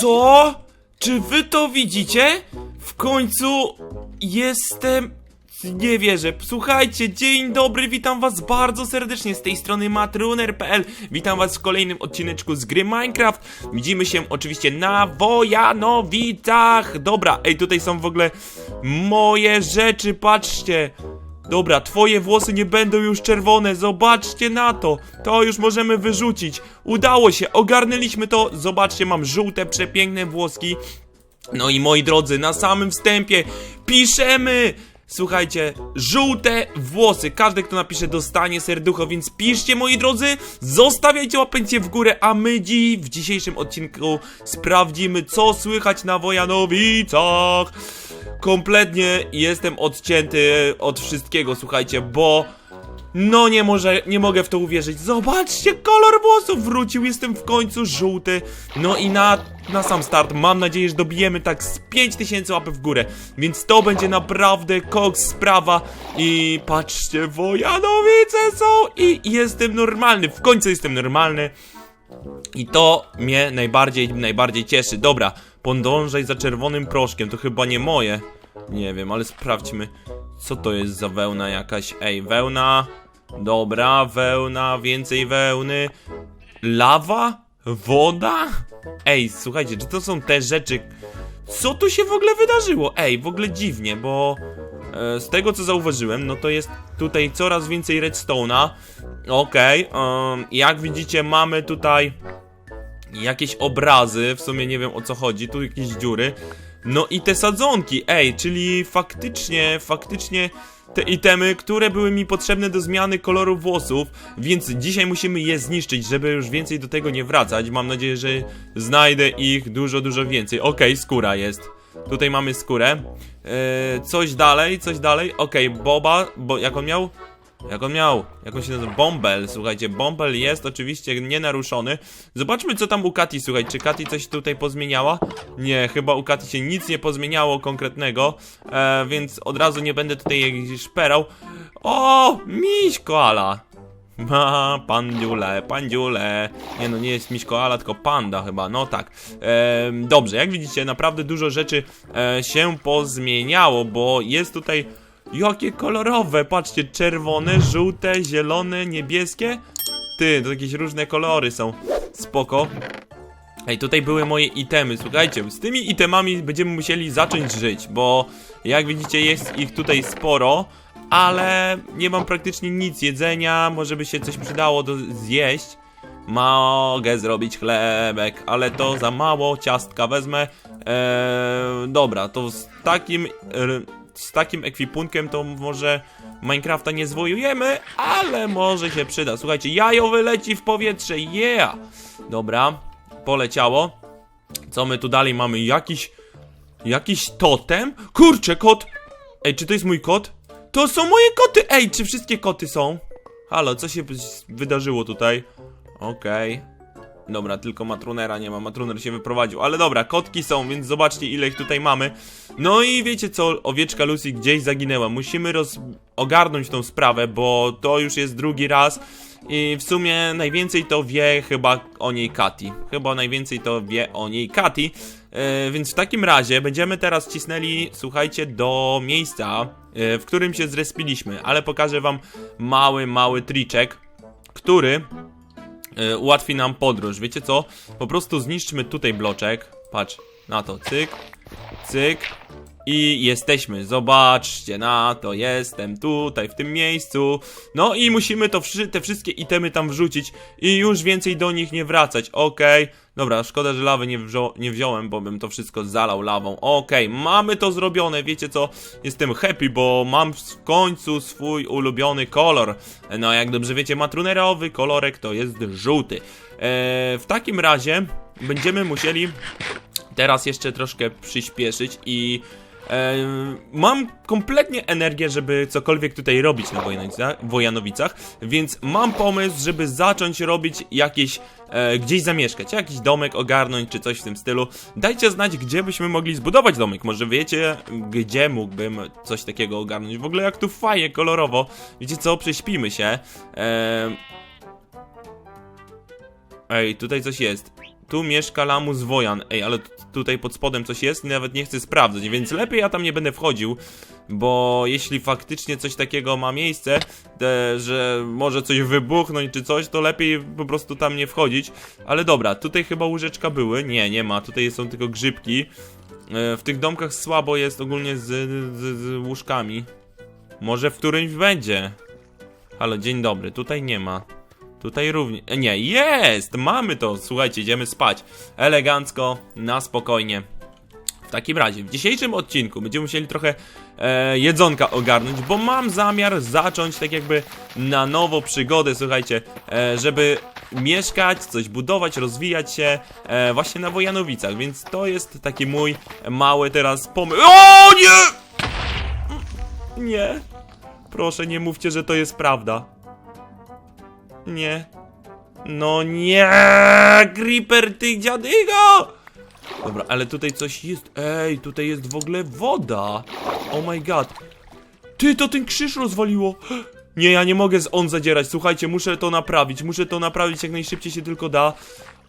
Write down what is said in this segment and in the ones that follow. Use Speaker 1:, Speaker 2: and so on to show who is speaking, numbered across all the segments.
Speaker 1: Co? Czy wy to widzicie? W końcu jestem... Nie wierzę. Słuchajcie, dzień dobry, witam was bardzo serdecznie z tej strony matruner.pl Witam was w kolejnym odcineczku z gry Minecraft Widzimy się oczywiście na Wojanowicach Dobra, ej, tutaj są w ogóle moje rzeczy, patrzcie Dobra, twoje włosy nie będą już czerwone, zobaczcie na to. To już możemy wyrzucić. Udało się, ogarnęliśmy to. Zobaczcie, mam żółte, przepiękne włoski. No i moi drodzy, na samym wstępie piszemy! Słuchajcie, żółte włosy. Każdy, kto napisze, dostanie serducho, więc piszcie, moi drodzy. Zostawiajcie łapencję w górę, a my dziś w dzisiejszym odcinku sprawdzimy, co słychać na Wojanowicach. Kompletnie jestem odcięty od wszystkiego, słuchajcie, bo no nie może, nie mogę w to uwierzyć. Zobaczcie, kolor włosów wrócił, jestem w końcu żółty. No i na, na sam start mam nadzieję, że dobijemy tak z 5000 łapy w górę. Więc to będzie naprawdę koks sprawa. I patrzcie, Wojanowice są i jestem normalny, w końcu jestem normalny. I to mnie najbardziej, najbardziej cieszy. Dobra, podążaj za czerwonym proszkiem, to chyba nie moje. Nie wiem, ale sprawdźmy, co to jest za wełna jakaś. Ej, wełna. Dobra, wełna, więcej wełny. Lawa? Woda? Ej, słuchajcie, czy to są te rzeczy. Co tu się w ogóle wydarzyło? Ej, w ogóle dziwnie, bo e, z tego co zauważyłem, no to jest tutaj coraz więcej redstone'a. Okej, em, jak widzicie, mamy tutaj jakieś obrazy, w sumie nie wiem o co chodzi, tu jakieś dziury. No i te sadzonki, ej, czyli faktycznie, faktycznie te itemy, które były mi potrzebne do zmiany koloru włosów, więc dzisiaj musimy je zniszczyć, żeby już więcej do tego nie wracać. Mam nadzieję, że znajdę ich dużo, dużo więcej. Okej, skóra jest. Tutaj mamy skórę. Eee, coś dalej, coś dalej. Okej, Boba, bo jak on miał? Jak on miał? Jak on się nazywa? Bombel, słuchajcie, Bombel jest oczywiście nienaruszony. Zobaczmy co tam u Kati, słuchaj, czy Kati coś tutaj pozmieniała? Nie, chyba u Kati się nic nie pozmieniało konkretnego, e, więc od razu nie będę tutaj jej szperał. O, miś koala! Ma, pandziule, pandziule. Nie no, nie jest miś koala, tylko panda chyba, no tak. Em, dobrze, jak widzicie, naprawdę dużo rzeczy e, się pozmieniało, bo jest tutaj Jakie kolorowe, patrzcie, czerwone, żółte, zielone, niebieskie. Ty, to jakieś różne kolory są. Spoko. Ej, tutaj były moje itemy, słuchajcie, z tymi itemami będziemy musieli zacząć żyć, bo jak widzicie jest ich tutaj sporo, ale nie mam praktycznie nic jedzenia, może by się coś przydało do zjeść. Mogę zrobić chlebek, ale to za mało, ciastka wezmę. Eee, dobra, to z takim, z takim ekwipunkiem to może Minecrafta nie zwojujemy, ale może się przyda. Słuchajcie, jajo wyleci w powietrze, yeah! Dobra, poleciało. Co my tu dalej mamy? Jakiś, jakiś totem? Kurczę, kot! Ej, czy to jest mój kot? To są moje koty! Ej, czy wszystkie koty są? Halo, co się wydarzyło tutaj? Okej. Dobra, tylko Matrunera nie ma, Matruner się wyprowadził, ale dobra, kotki są, więc zobaczcie ile ich tutaj mamy. No i wiecie co, owieczka Lucy gdzieś zaginęła, musimy roz... ogarnąć tą sprawę, bo to już jest drugi raz i w sumie najwięcej to wie chyba o niej Kati. Chyba najwięcej to wie o niej Kati. E, więc w takim razie będziemy teraz cisnęli, słuchajcie, do miejsca, e, w którym się zrespiliśmy, ale pokażę wam mały, mały triczek, który e, ułatwi nam podróż. Wiecie co? Po prostu zniszczmy tutaj bloczek. Patrz na to. Cyk, cyk. I jesteśmy. Zobaczcie na to. Jestem tutaj, w tym miejscu. No i musimy to te wszystkie itemy tam wrzucić i już więcej do nich nie wracać. Okej. Dobra, szkoda, że lawy nie, nie wziąłem, bo bym to wszystko zalał lawą. Okej, mamy to zrobione. Wiecie co? Jestem happy, bo mam w końcu swój ulubiony kolor. No, jak dobrze wiecie, matrunerowy kolorek to jest żółty. Eee, w takim razie będziemy musieli teraz jeszcze troszkę przyspieszyć i mam kompletnie energię, żeby cokolwiek tutaj robić na Wojanowicach, więc mam pomysł, żeby zacząć robić jakieś, e, gdzieś zamieszkać, jakiś domek ogarnąć, czy coś w tym stylu. Dajcie znać, gdzie byśmy mogli zbudować domek, może wiecie, gdzie mógłbym coś takiego ogarnąć. W ogóle jak tu fajnie, kolorowo, wiecie co, prześpimy się. E, Ej, tutaj coś jest. Tu mieszka lamus Wojan. Ej, ale tutaj pod spodem coś jest? Nawet nie chcę sprawdzać, więc lepiej ja tam nie będę wchodził, bo jeśli faktycznie coś takiego ma miejsce, te, że może coś wybuchnąć czy coś, to lepiej po prostu tam nie wchodzić. Ale dobra, tutaj chyba łóżeczka były. Nie, nie ma. Tutaj są tylko grzybki. E, W tych domkach słabo jest ogólnie z, z, z łóżkami. Może w którymś będzie. Halo, dzień dobry. Tutaj nie ma. Tutaj również. e, Nie, jest! Mamy to! Słuchajcie, idziemy spać. Elegancko, na spokojnie. W takim razie, w dzisiejszym odcinku będziemy musieli trochę e, jedzonka ogarnąć, bo mam zamiar zacząć tak jakby na nowo przygodę, słuchajcie, e, żeby mieszkać, coś budować, rozwijać się e, właśnie na Wojanowicach, więc to jest taki mój mały teraz pomysł. O nie! Nie. Proszę, nie mówcie, że to jest prawda. Nie. No nie! Creeper, ty dziadygo! Dobra, ale tutaj coś jest. Ej, tutaj jest w ogóle woda. Oh my god. Ty, to ten krzyż rozwaliło. Nie, ja nie mogę z on zadzierać. Słuchajcie, muszę to naprawić. Muszę to naprawić jak najszybciej się tylko da.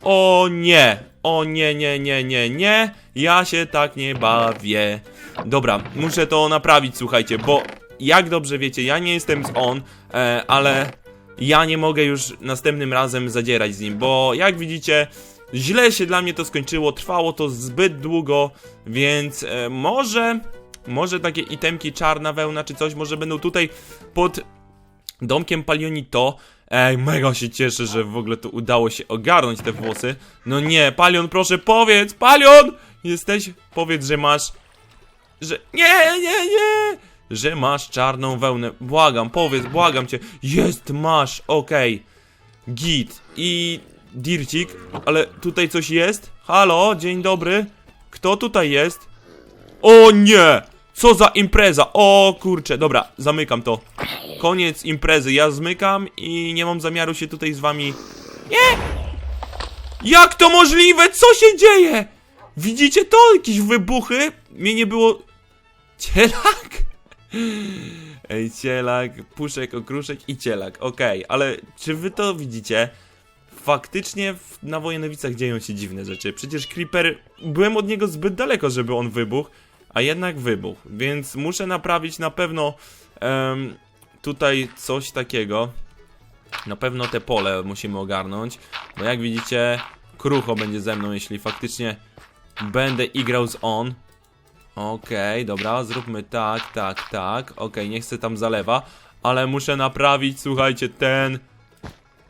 Speaker 1: O nie. O nie, nie, nie, nie, nie. Ja się tak nie bawię. Dobra, muszę to naprawić, słuchajcie, bo jak dobrze wiecie, ja nie jestem z on, e, ale ja nie mogę już następnym razem zadzierać z nim, bo jak widzicie, źle się dla mnie to skończyło, trwało to zbyt długo, więc e, może, może takie itemki czarna wełna czy coś, może będą tutaj pod domkiem Palionito. Ej, mega się cieszę, że w ogóle to udało się ogarnąć te włosy. No nie, Palion, proszę powiedz, Palion! Jesteś? Powiedz, że masz... Że... Nie, nie, nie! Że masz czarną wełnę. Błagam, powiedz, błagam cię. Jest, masz, okej. Git. I... Dircik, ale tutaj coś jest? Halo, dzień dobry. Kto tutaj jest? O nie! Co za impreza! O kurczę, dobra, zamykam to. Koniec imprezy, ja zmykam i nie mam zamiaru się tutaj z wami... Nie! Jak to możliwe? Co się dzieje? Widzicie to? Jakieś wybuchy? Mnie nie było... Cielak? Ej, cielak, puszek, okruszek i cielak, okej, ale czy wy to widzicie? Faktycznie w, na Wojanowicach dzieją się dziwne rzeczy. Przecież Creeper, byłem od niego zbyt daleko, żeby on wybuchł, a jednak wybuchł, więc muszę naprawić na pewno tutaj coś takiego. Na pewno te pole musimy ogarnąć, bo jak widzicie, krucho będzie ze mną, jeśli faktycznie będę igrał z on. Okej, dobra, zróbmy tak, tak, tak. Okej, nie chcę tam zalewa, ale muszę naprawić, słuchajcie, ten...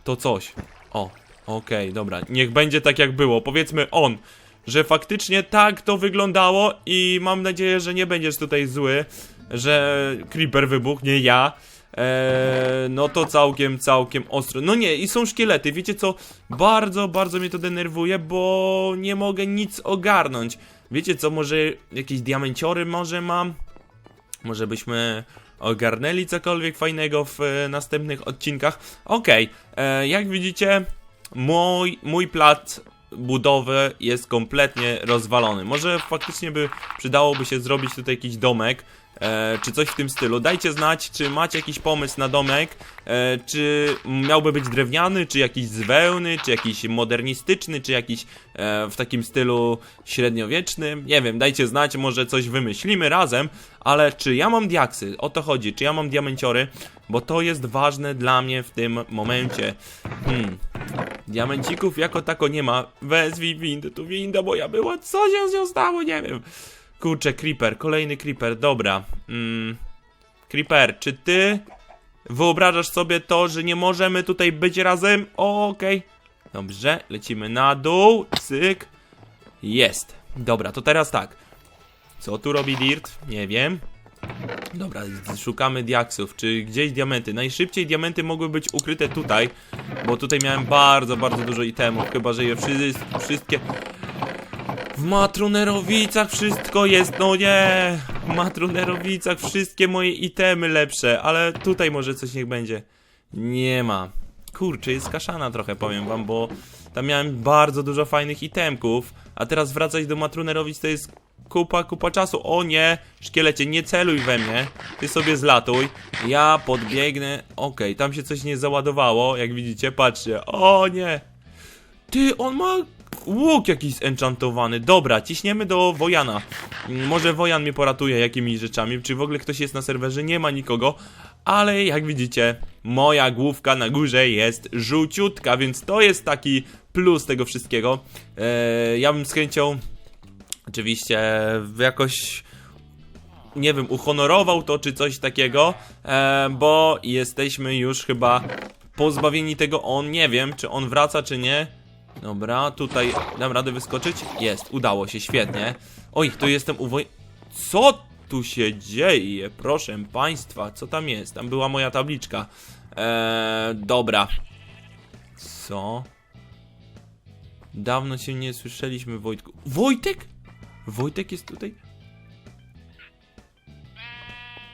Speaker 1: To coś. O, okej, dobra. Niech będzie tak jak było. Powiedzmy on, że faktycznie tak to wyglądało i mam nadzieję, że nie będziesz tutaj zły, że Creeper wybuchł, nie ja. Eee, no to całkiem, całkiem ostro. No nie, i są szkielety. Wiecie co? Bardzo, bardzo mnie to denerwuje, bo nie mogę nic ogarnąć. Wiecie co? Może jakieś diamenciory może mam? Może byśmy ogarnęli cokolwiek fajnego w e, następnych odcinkach. Okej, e, jak widzicie, mój, mój plac budowy jest kompletnie rozwalony. Może faktycznie by przydałoby się zrobić tutaj jakiś domek, e, czy coś w tym stylu. Dajcie znać, czy macie jakiś pomysł na domek, e, czy miałby być drewniany, czy jakiś z wełny, czy jakiś modernistyczny, czy jakiś e, w takim stylu średniowiecznym. Nie wiem, dajcie znać, może coś wymyślimy razem, ale czy ja mam diaksy? O to chodzi, czy ja mam diamenciory? Bo to jest ważne dla mnie w tym momencie. Hmm. Diamencików jako tako nie ma. Wezwij windę, tu winda moja była. Co się z nią stało? Nie wiem. Kurczę, Creeper, kolejny Creeper, dobra. Mm. Creeper, czy ty wyobrażasz sobie to, że nie możemy tutaj być razem? Okej. Dobrze, lecimy na dół. Cyk. Jest. Dobra, to teraz tak. Co tu robi Dirt? Nie wiem. Dobra, szukamy diaksów, czy gdzieś diamenty. Najszybciej diamenty mogły być ukryte tutaj, bo tutaj miałem bardzo, bardzo dużo itemów, chyba że je wszystkie... W Matrunerowicach wszystko jest, no nie! W Matrunerowicach wszystkie moje itemy lepsze, ale tutaj może coś niech będzie. Nie ma. Kurczę, jest kaszana trochę, powiem wam, bo tam miałem bardzo dużo fajnych itemków, a teraz wracać do Matrunerowic to jest kupa, kupa czasu. O nie, szkielecie, nie celuj we mnie, ty sobie zlatuj, ja podbiegnę. Okej, tam się coś nie załadowało, jak widzicie, patrzcie. O nie, ty, on ma Łuk jakiś zenchantowany. Dobra, ciśniemy do Wojana. Mm, Może Wojan mnie poratuje jakimiś rzeczami. Czy w ogóle ktoś jest na serwerze? Nie ma nikogo. Ale jak widzicie, moja główka na górze jest żółciutka, więc to jest taki plus tego wszystkiego. Eee, ja bym z chęcią oczywiście jakoś nie wiem, uhonorował to czy coś takiego, e, bo jesteśmy już chyba pozbawieni tego on, nie wiem, czy on wraca, czy nie. Dobra, tutaj dam radę wyskoczyć? Jest, udało się, świetnie. Oj, tu jestem u woj... Co tu się dzieje? Proszę państwa, co tam jest? Tam była moja tabliczka. Eee, dobra. Co? Dawno się nie słyszeliśmy, Wojtku. Wojtek? Wojtek jest tutaj?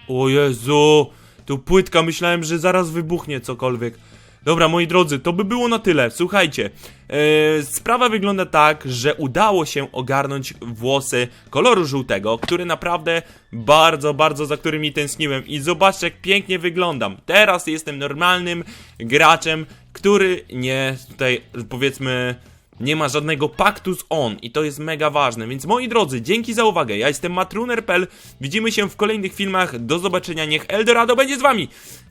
Speaker 1: O Jezu, tu płytka, myślałem, że zaraz wybuchnie cokolwiek. Dobra, moi drodzy, to by było na tyle. Słuchajcie, e, sprawa wygląda tak, że udało się ogarnąć włosy koloru żółtego, który naprawdę bardzo, bardzo za którymi tęskniłem. I zobaczcie, jak pięknie wyglądam. Teraz jestem normalnym graczem, który nie tutaj, powiedzmy, nie ma żadnego paktu z on i to jest mega ważne. Więc moi drodzy, dzięki za uwagę. Ja jestem matruner.pl. Widzimy się w kolejnych filmach. Do zobaczenia. Niech Eldorado będzie z wami.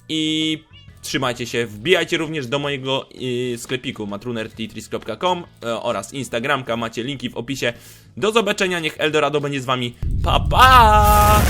Speaker 1: I trzymajcie się. Wbijajcie również do mojego y, sklepiku matrunertitris.com e, oraz Instagramka. Macie linki w opisie. Do zobaczenia. Niech Eldorado będzie z wami. Pa pa!